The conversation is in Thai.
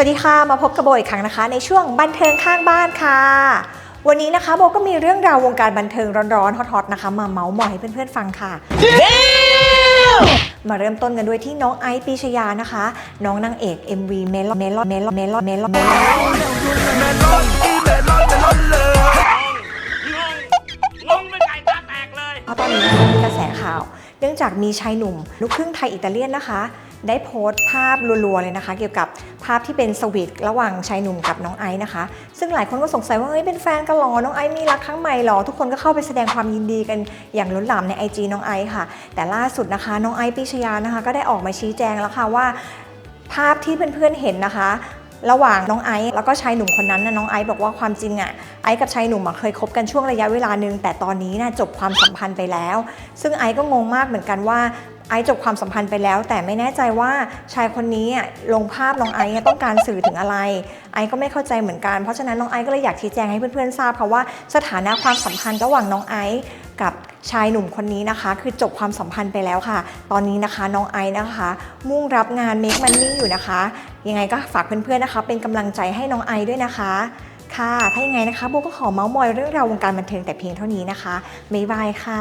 สวัสดีค่ะ มาพบกับโบอีกครั้งนะคะ ในช่วงบันเทิงข้างบ้านค่ะ วันนี้นะคะโบก็มีเรื่องราววงการบันเทิงร้อนๆฮอตๆนะคะ มาเมาส์มอยให้เพื่อนๆฟังค่ะ มาเริ่มต้นกันด้วยที่น้องไอซ์ปีชยานะคะ น้องนางเอก MV เมลอนเมลอนเมลอนเมลอนเมลอนเมลอนงงเป็นไก่ตาแตกเลยเพราะตอนนี้นะคะมีกระแสข่าว เนื่องจากมีชายหนุ่มลูกครึ่งไทยอิตาเลียนนะคะ ได้โพสต์ภาพรัวๆเลยนะคะ เกี่ยวกับภาพที่เป็นสวีทระหว่างชายหนุ่มกับน้องไอซ์นะคะ ซึ่งหลายคนก็สงสัยว่าเอ้ยเป็นแฟนกันหรอ น้องไอซ์มีรักครั้งใหม่หรอ ทุกคนก็เข้าไปแสดงความยินดีกันอย่างล้นหลามใน IG น้องไอซ์ค่ะ แต่ล่าสุดนะคะน้องไอซ์ปิชยานะคะ ก็ได้ออกมาชี้แจงแล้วค่ะว่า ภาพที่เพื่อนๆเห็นนะคะ ระหว่างน้องไอซ์แล้วก็ชายหนุ่มคนนั้นนะน้องไอซ์บอกว่าความจริงอะ ไอซ์กับชายหนุ่มเคยคบกันช่วงระยะเวลาหนึ่งแต่ตอนนี้นะจบความสัมพันธ์ไปแล้ว ซึ่งไอซ์ก็งงมากเหมือนกันว่าไอซ์จบความสัมพันธ์ไปแล้ว แต่ไม่แน่ใจว่าชายคนนี้ลงภาพน้องไอซ์ต้องการสื่อถึงอะไร ไอซ์ก็ไม่เข้าใจเหมือนกันเพราะฉะนั้นน้องไอซ์ก็เลยอยากชี้แจงให้เพื่อนๆทราบค่ะว่าสถานะความสัมพันธ์ระหว่างน้องไอซ์กับชายหนุ่มคนนี้นะคะ คือจบความสัมพันธ์ไปแล้วค่ะ ตอนนี้นะคะน้องไอซ์นะคะ มุ่งรับงาน Make Money อยู่นะคะ ยังไงก็ฝากเพื่อนๆนะคะ เป็นกำลังใจให้น้องไอซ์ด้วยนะคะ ค่ะ ถ้ายังไงนะคะโบก็ขอเมาส์มอยเรื่องราววงการบันเทิงแต่เพียงเท่านี้นะคะบ๊ายบายค่ะ